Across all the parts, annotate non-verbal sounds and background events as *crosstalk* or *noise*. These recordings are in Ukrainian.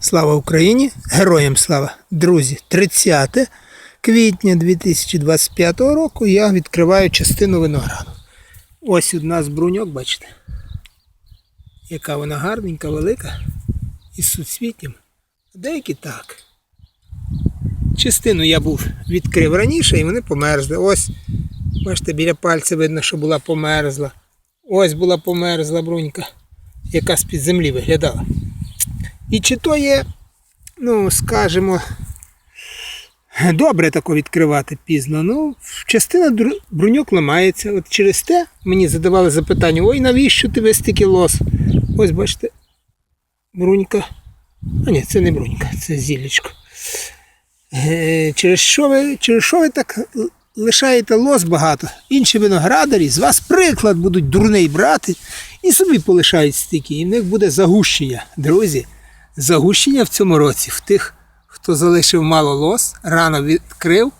Слава Україні! Героям слава! Друзі, 30 квітня 2025 року я відкриваю частину винограду. Ось у нас бруньок, бачите? Яка вона гарненька, велика із суцвіттям. Деякі так. Частину я був відкрив раніше і вони померзли. Ось, бачите, біля пальця видно, що була померзла. Ось була померзла брунька, яка з-під землі виглядала. І чи то є, ну, скажімо, добре тако відкривати пізно. Ну, частина бруньок ламається. От через те мені задавали запитання, ой, навіщо ти весь стільки лос? Ось бачите, брунька. А ні, це не брунька, це зілечко. Е, Через що ви, через що ви так лишаєте лос багато? Інші виноградарі з вас приклад будуть дурний брати і собі полишають стільки. І в них буде загущення. Друзі, загущення в цьому році в тих, хто залишив мало лос, рано відкрив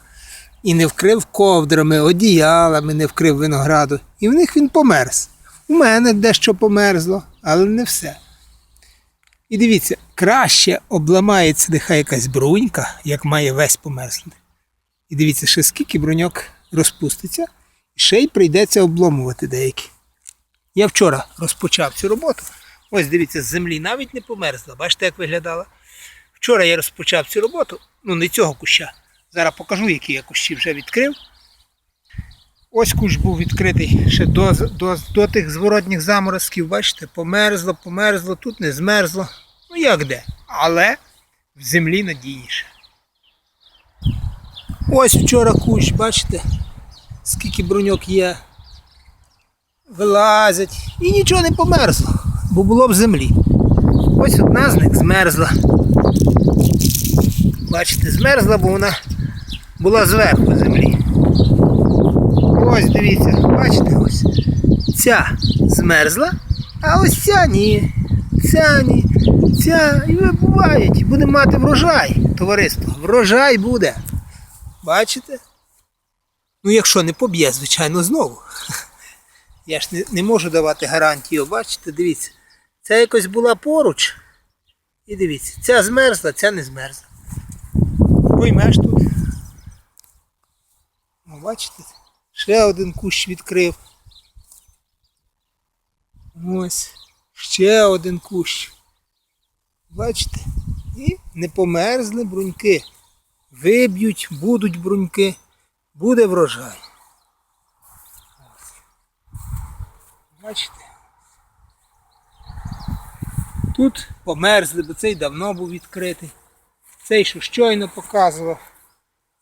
і не вкрив ковдрами, одіялами, не вкрив винограду. І в них він померз. У мене дещо померзло, але не все. І дивіться, краще обламається нехай якась брунька, як має весь померзнути. І дивіться, ще скільки бруньок розпуститься, ще й прийдеться обломувати деякі. Я вчора розпочав цю роботу. Ось дивіться, з землі навіть не померзла. Бачите, як виглядала? Вчора я розпочав цю роботу, ну не цього куща. Зараз покажу, які я кущі вже відкрив. Ось кущ був відкритий ще до, до, до тих зворотніх заморозків, бачите, померзло, померзло, тут не змерзло. Ну як де? Але в землі надійніше. Ось вчора кущ, бачите, скільки бруньок є. Вилазять і нічого не померзло, бо було в землі. Ось одна з них змерзла. Бачите, змерзла, бо вона була зверху землі. Ось дивіться, бачите, ось. Ця змерзла, а ось ця ні. Ця ні. Ця і вибувають. Будемо мати врожай, товариство. Врожай буде. Бачите? Ну, якщо не поб'є, звичайно, знову. *laughs* Я ж не, не можу давати гарантію, бачите, дивіться. Ця якось була поруч. І дивіться, ця змерзла, ця не змерзла. Поймеш тут. О, бачите? Ще один кущ відкрив. Ось. Ще один кущ. Бачите? І не померзли бруньки. Виб'ють, будуть бруньки, буде врожай. Бачите? Тут померзли, бо цей давно був відкритий. Цей, що щойно показував.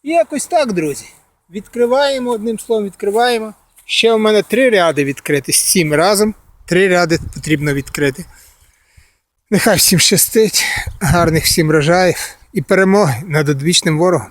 І якось так, друзі. Відкриваємо, одним словом, відкриваємо. Ще у мене три ряди відкрити з цим разом. Три ряди потрібно відкрити. Нехай всім щастить, гарних всім врожаїв і перемоги над одвічним ворогом.